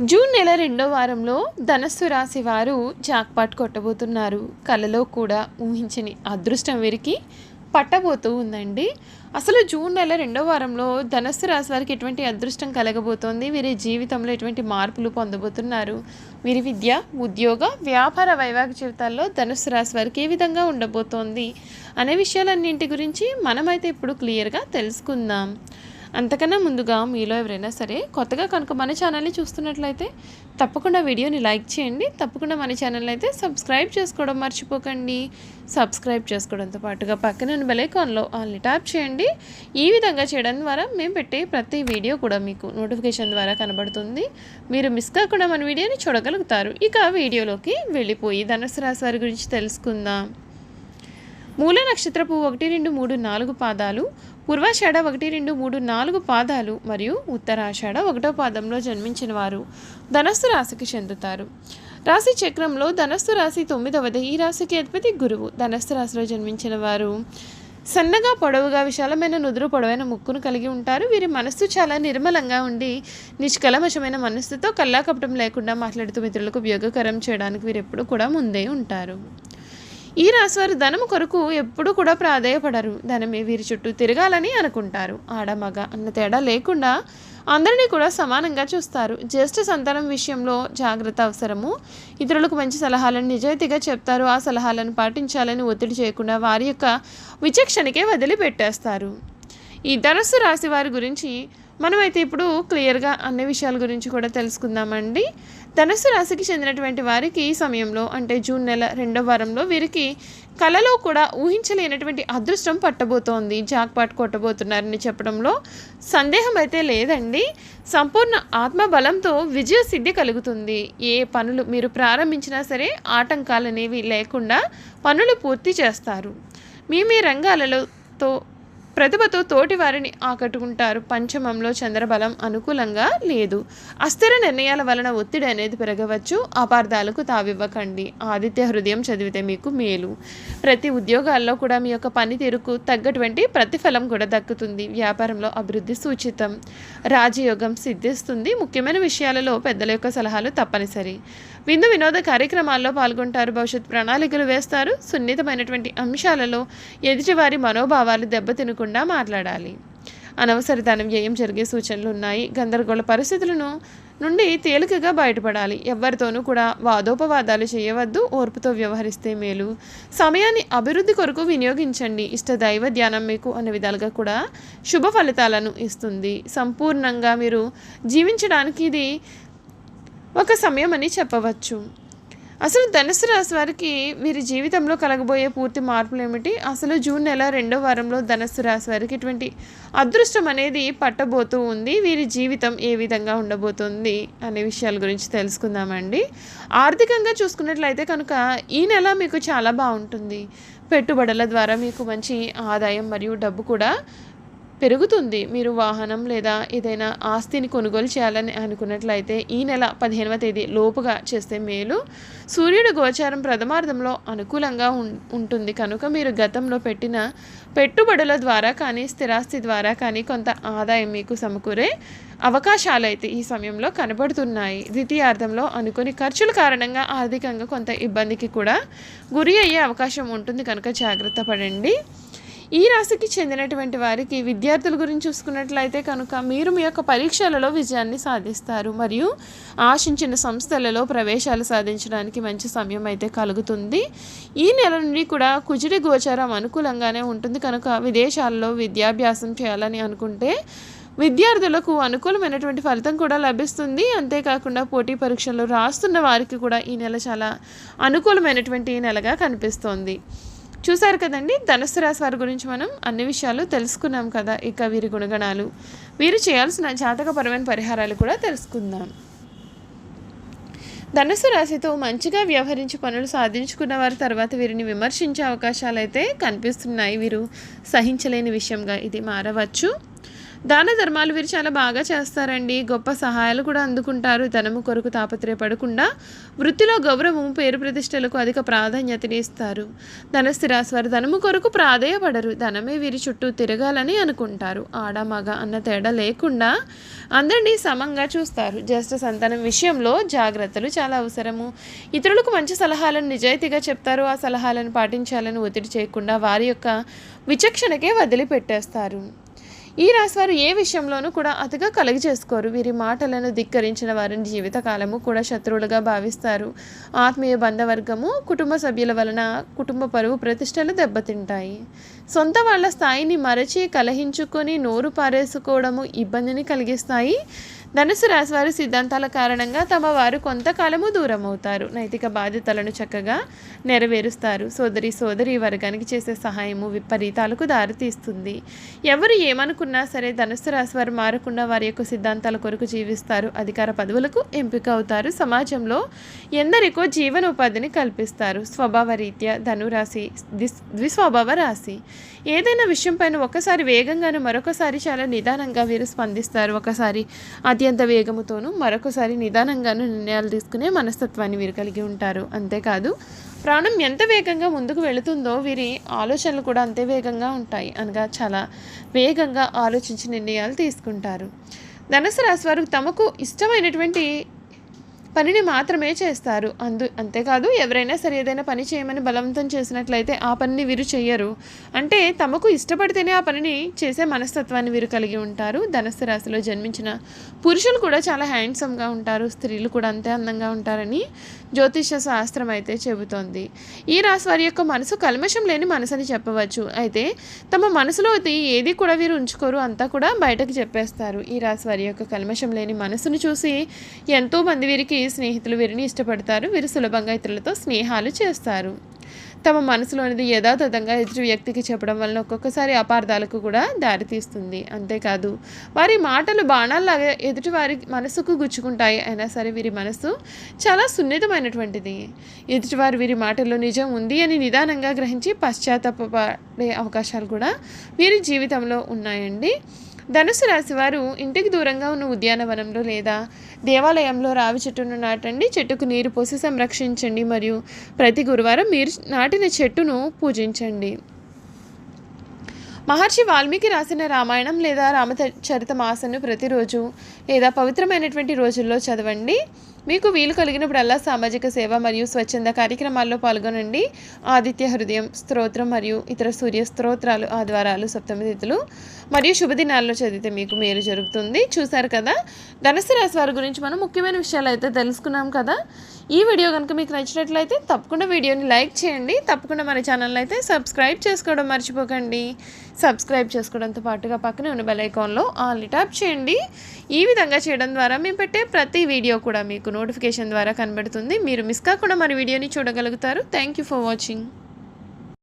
June నెల రెండో వారంలో ధనస్సు రాశి వారు జాక్పాట్ కొట్టబోతున్నారు. కలలో కూడా ఊహించని అదృష్టం వీరికి పట్టబోతూ ఉందండి. అసలు జూన్ నెల రెండో వారంలో ధనస్సు రాశి వారికి ఎటువంటి అదృష్టం కలగబోతోంది? వీరి జీవితంలో ఎటువంటి మార్పులు పొందబోతున్నారు? వీరి విద్య ఉద్యోగ వ్యాపార వైవాహిక జీవితాల్లో ధనుస్సు రాశి వారికి ఏ విధంగా ఉండబోతోంది? అనే విషయాలన్నింటి గురించి మనమైతే ఇప్పుడు క్లియర్గా తెలుసుకుందాం. అంతకన్నా ముందుగా మీలో ఎవరైనా సరే కొత్తగా కనుక మన ఛానల్ని చూస్తున్నట్లయితే తప్పకుండా వీడియోని లైక్ చేయండి. తప్పకుండా మన ఛానల్ అయితే సబ్స్క్రైబ్ చేసుకోవడం మర్చిపోకండి. సబ్స్క్రైబ్ చేసుకోవడంతో పాటుగా పక్కన బెలైకాన్లో ఆల్ని ట్యాప్ చేయండి. ఈ విధంగా చేయడం ద్వారా మేము పెట్టే ప్రతి వీడియో కూడా మీకు నోటిఫికేషన్ ద్వారా కనబడుతుంది. మీరు మిస్ కాకుండా మన వీడియోని చూడగలుగుతారు. ఇక వీడియోలోకి వెళ్ళిపోయి ధనుసు రాశి వారి గురించి తెలుసుకుందాం. మూల నక్షత్రపు ఒకటి రెండు మూడు నాలుగు పాదాలు పూర్వాషాఢ ఒకటి రెండు మూడు నాలుగు పాదాలు మరియు ఉత్తరాషాఢ ఒకటో పాదంలో జన్మించిన వారు ధనస్సు రాశికి చెందుతారు. రాశి చక్రంలో ధనస్సు రాశి తొమ్మిదవది ఈ రాశికి అధిపతి గురువు. ధనస్సు రాశిలో జన్మించిన వారు సన్నగా పొడవుగా విశాలమైన నుదురు పొడవైన ముక్కును కలిగి ఉంటారు. వీరి మనస్సు చాలా నిర్మలంగా ఉండి నిష్కలమశమైన మనస్సుతో కల్లాకపటం లేకుండా మాట్లాడుతూ మిత్రులకు ఉపయోగకరం చేయడానికి వీరు కూడా ముందే ఉంటారు. ఈ రాశివారు ధనము కొరకు ఎప్పుడూ కూడా ప్రాధేయపడరు. ధనమే వీరి చుట్టూ తిరగాలని అనుకుంటారు. ఆడమగ అన్న తేడా లేకుండా అందరినీ కూడా సమానంగా చూస్తారు. జ్యేష్ఠ సంతానం విషయంలో జాగ్రత్త అవసరము. ఇతరులకు మంచి సలహాలను నిజాయితీగా చెప్తారు. ఆ సలహాలను పాటించాలని ఒత్తిడి చేయకుండా వారి యొక్క విచక్షణకే వదిలిపెట్టేస్తారు. ఈ ధనస్సు రాశి వారి గురించి మనమైతే ఇప్పుడు క్లియర్గా అన్ని విషయాల గురించి కూడా తెలుసుకుందామండి. ధనుసు రాశికి చెందినటువంటి వారికి ఈ సమయంలో అంటే జూన్ నెల రెండో వారంలో వీరికి కళలో కూడా ఊహించలేనటువంటి అదృష్టం పట్టబోతోంది. జాక్పాట్ కొట్టబోతున్నారని చెప్పడంలో సందేహం అయితే లేదండి. సంపూర్ణ ఆత్మబలంతో విజయ సిద్ధి కలుగుతుంది. ఏ పనులు మీరు ప్రారంభించినా సరే ఆటంకాలు అనేవి లేకుండా పనులు పూర్తి చేస్తారు. మీ మీ రంగాలతో ప్రతిభతో తోటి వారిని ఆకట్టుకుంటారు. పంచమంలో చంద్రబలం అనుకూలంగా లేదు. అస్థిర నిర్ణయాల వలన ఒత్తిడి అనేది పెరగవచ్చు. అపార్థాలకు తావివ్వకండి. ఆదిత్య హృదయం చదివితే మీకు మేలు. ప్రతి ఉద్యోగాల్లో కూడా మీ యొక్క పనితీరుకు తగ్గటువంటి ప్రతిఫలం కూడా దక్కుతుంది. వ్యాపారంలో అభివృద్ధి సూచితం. రాజయోగం సిద్ధిస్తుంది. ముఖ్యమైన విషయాలలో పెద్దల యొక్క సలహాలు తప్పనిసరి. విందు వినోద కార్యక్రమాల్లో పాల్గొంటారు. భవిష్యత్ ప్రణాళికలు వేస్తారు. సున్నితమైనటువంటి అంశాలలో ఎదుటివారి మనోభావాలు దెబ్బతినకుండా మాట్లాడాలి. అనవసర ధన వ్యయం జరిగే సూచనలు ఉన్నాయి గందరగోళ పరిస్థితులను నుండి తేలికగా బయటపడాలి. ఎవరితోనూ కూడా వాదోపవాదాలు చేయవద్దు. ఓర్పుతో వ్యవహరిస్తే మేలు. సమయాన్ని అభివృద్ధి కొరకు వినియోగించండి. ఇష్ట దైవ ధ్యానం మీకు అనే విధాలుగా కూడా శుభ ఫలితాలను ఇస్తుంది. సంపూర్ణంగా మీరు జీవించడానికి ఇది ఒక సమయం అని చెప్పవచ్చు. అసలు ధనుసు రాశి వారికి వీరి జీవితంలో కలగబోయే పూర్తి మార్పులు ఏమిటి? అసలు జూన్ నెల రెండో వారంలో ధనుసు రాశి వారికి ఇటువంటి అదృష్టం అనేది పట్టబోతూ ఉంది? వీరి జీవితం ఏ విధంగా ఉండబోతుంది? అనే విషయాల గురించి తెలుసుకుందామండి. ఆర్థికంగా చూసుకున్నట్లయితే కనుక ఈ నెల మీకు చాలా బాగుంటుంది. పెట్టుబడుల ద్వారా మీకు మంచి ఆదాయం మరియు డబ్బు కూడా పెరుగుతుంది. మీరు వాహనం లేదా ఏదైనా ఆస్తిని కొనుగోలు చేయాలని అనుకున్నట్లయితే ఈ నెల పదిహేనవ తేదీ లోపుగా చేస్తే మేలు. సూర్యుడు గోచారం ప్రథమార్థంలో అనుకూలంగా ఉంటుంది. కనుక మీరు గతంలో పెట్టిన పెట్టుబడుల ద్వారా కానీ స్థిరాస్తి ద్వారా కానీ కొంత ఆదాయం మీకు సమకూరే అవకాశాలు అయితే ఈ సమయంలో కనబడుతున్నాయి. ద్వితీయార్థంలో అనుకుని ఖర్చుల కారణంగా ఆర్థికంగా కొంత ఇబ్బందికి కూడా గురి అయ్యే అవకాశం ఉంటుంది. కనుక జాగ్రత్త పడండి. ఈ రాశికి చెందినటువంటి వారికి విద్యార్థుల గురించి చూసుకున్నట్లయితే కనుక మీరు మీ యొక్క పరీక్షలలో విజయాన్ని సాధిస్తారు. మరియు ఆశించిన సంస్థలలో ప్రవేశాలు సాధించడానికి మంచి సమయం అయితే కలుగుతుంది. ఈ నెల నుండి కూడా కుజుడి గోచారం అనుకూలంగానే ఉంటుంది. కనుక విదేశాల్లో విద్యాభ్యాసం చేయాలని అనుకుంటే విద్యార్థులకు అనుకూలమైనటువంటి ఫలితం కూడా లభిస్తుంది. అంతేకాకుండా పోటీ పరీక్షలు రాస్తున్న వారికి కూడా ఈ నెల చాలా అనుకూలమైనటువంటి నెలగా కనిపిస్తోంది. చూసారు కదండి ధనుసు రాశి వారి గురించి మనం అన్ని విషయాలు తెలుసుకున్నాం కదా ఇక వీరి గుణగణాలు. వీరు చేయాల్సిన జాతకపరమైన పరిహారాలు కూడా తెలుసుకుందాం. ధనుసు రాశితో మంచిగా వ్యవహరించి పనులు సాధించుకున్న వారి తర్వాత వీరిని విమర్శించే అవకాశాలు అయితే కనిపిస్తున్నాయి. వీరు సహించలేని విషయంగా ఇది మారవచ్చు. దాన ధర్మాలు వీరు చాలా బాగా చేస్తారండి. గొప్ప సహాయాలు కూడా అందుకుంటారు. ధనము కొరకు తాపత్రయపడకుండా వృత్తిలో గౌరవం పేరు ప్రతిష్టలకు అధిక ప్రాధాన్యతని ఇస్తారు. ధనస్థి ధనము కొరకు ప్రాధేయపడరు. ధనమే వీరి చుట్టూ తిరగాలని అనుకుంటారు. ఆడ మగ అన్న తేడా లేకుండా అందరినీ సమంగా చూస్తారు. జ్యేష్ఠ సంతానం విషయంలో జాగ్రత్తలు చాలా అవసరము. ఇతరులకు మంచి సలహాలను నిజాయితీగా చెప్తారు. ఆ సలహాలను పాటించాలని ఒత్తిడి చేయకుండా వారి యొక్క విచక్షణకే వదిలిపెట్టేస్తారు. ఈ రాశివారు ఏ విషయంలోనూ కూడా అతిగా కలుగు చేసుకోరు వీరి మాటలను ధిక్కరించిన వారిని జీవితకాలము కూడా శత్రువులుగా భావిస్తారు. ఆత్మీయ బంధవర్గము కుటుంబ సభ్యుల వలన కుటుంబ పరువు ప్రతిష్టలు దెబ్బతింటాయి. సొంత వాళ్ళ స్థాయిని మరచి కలహించుకొని నోరు పారేసుకోవడము ఇబ్బందిని కలిగిస్తాయి. ధనుసు రాశి వారి సిద్ధాంతాల కారణంగా తమ వారు కొంతకాలము దూరం అవుతారు నైతిక బాధ్యతలను చక్కగా నెరవేరుస్తారు. సోదరి సోదరి వర్గానికి చేసే సహాయము విపరీతాలకు దారితీస్తుంది. ఎవరు ఏమనుకున్నా సరే ధనుసు రాశి వారు మారకుండా వారి యొక్క సిద్ధాంతాల కొరకు జీవిస్తారు. అధికార పదవులకు ఎంపిక అవుతారు. సమాజంలో ఎందరికో జీవనోపాధిని కల్పిస్తారు. స్వభావ రీత్యా ధనురాశి ద్విస్వభావ రాశి. ఏదైనా విషయం పైన ఒకసారి వేగంగాను మరొకసారి చాలా నిదానంగా వీరు స్పందిస్తారు. ఒకసారి అత్యంత వేగముతోనూ మరొకసారి నిదానంగాను నిర్ణయాలు తీసుకునే మనస్తత్వాన్ని వీరు కలిగి ఉంటారు. అంతేకాదు ప్రాణం ఎంత వేగంగా ముందుకు వెళుతుందో వీరి ఆలోచనలు కూడా అంతే వేగంగా ఉంటాయి. అనగా చాలా వేగంగా ఆలోచించి నిర్ణయాలు తీసుకుంటారు. ధనుసు రాశి వారు తమకు ఇష్టమైనటువంటి పనిని మాత్రమే చేస్తారు. అందు అంతేకాదు ఎవరైనా సరే ఏదైనా పని చేయమని బలవంతం చేసినట్లయితే ఆ పనిని వీరు చెయ్యరు. అంటే తమకు ఇష్టపడితేనే ఆ పనిని చేసే మనస్తత్వాన్ని వీరు కలిగి ఉంటారు. ధనస్సు రాశిలో జన్మించిన పురుషులు కూడా చాలా హ్యాండ్సమ్గా ఉంటారు. స్త్రీలు కూడా అంతే అందంగా ఉంటారని జ్యోతిష శాస్త్రం అయితే చెబుతోంది. ఈ రాశి వారి యొక్క మనసు కల్మషం లేని మనసు అని చెప్పవచ్చు. అయితే తమ మనసులో ఏది కూడా వీరు ఉంచుకోరు. అంతా కూడా బయటకు చెప్పేస్తారు. ఈ రాశి వారి యొక్క కల్మషం లేని మనసును చూసి ఎంతోమంది వీరికి స్నేహితులు వీరిని ఇష్టపడతారు. వీరు సులభంగా ఇతరులతో స్నేహాలు చేస్తారు. తమ మనసులోనిది యథాతథంగా ఎదుటి వ్యక్తికి చెప్పడం వలన ఒక్కొక్కసారి అపార్థాలకు కూడా దారితీస్తుంది అంతేకాదు వారి మాటలు బాణాల్లాగా ఎదుటి వారి మనసుకు గుచ్చుకుంటాయి అయినా సరే వీరి మనసు చాలా సున్నితమైనటువంటిది. ఎదుటివారు వీరి మాటల్లో నిజం ఉంది అని నిదానంగా గ్రహించి పశ్చాత్తాపడే అవకాశాలు కూడా వీరి జీవితంలో ఉన్నాయండి. ధనుసు రాశి వారు ఇంటికి దూరంగా ఉన్న ఉద్యానవనంలో లేదా దేవాలయంలో రావి చెట్టును నాటండి. చెట్టుకు నీరు పోసి సంరక్షించండి మరియు ప్రతి గురువారం మీరు నాటిన చెట్టును పూజించండి. మహర్షి వాల్మీకి రాసిన రామాయణం లేదా రామచరిత మాసను ప్రతిరోజు లేదా పవిత్రమైనటువంటి రోజుల్లో చదవండి. మీకు వీలు కలిగినప్పుడల్లా సామాజిక సేవ మరియు స్వచ్ఛంద కార్యక్రమాల్లో పాల్గొనండి. ఆదిత్య హృదయం స్తోత్రం మరియు ఇతర సూర్య స్తోత్రాలు ఆదివారాలు సప్తమి తిథులు మరియు శుభదినాల్లో చదివితే మీకు మేలు జరుగుతుంది. చూశారు కదా? ధనస్సు రాశి వారి గురించి మనం ముఖ్యమైన విషయాలు అయితే తెలుసుకున్నాం కదా. ఈ వీడియో కనుక మీకు నచ్చినట్లయితే తప్పకుండా వీడియోని లైక్ చేయండి. తప్పకుండా మన ఛానల్ అయితే సబ్స్క్రైబ్ చేసుకోవడం మర్చిపోకండి. సబ్స్క్రైబ్ చేసుకోవడంతో పాటుగా పక్కనే ఉన్న బెల్ ఐకాన్లో ఆల్ని ట్యాప్ చేయండి. ఈ విధంగా చేయడం ద్వారా మేము పెట్టే ప్రతి వీడియో కూడా మీకు నోటిఫికేషన్ ద్వారా కనబడుతుంది. మీరు మిస్ కాకుండా మన వీడియోని చూడగలుగుతారు. Thank you for watching.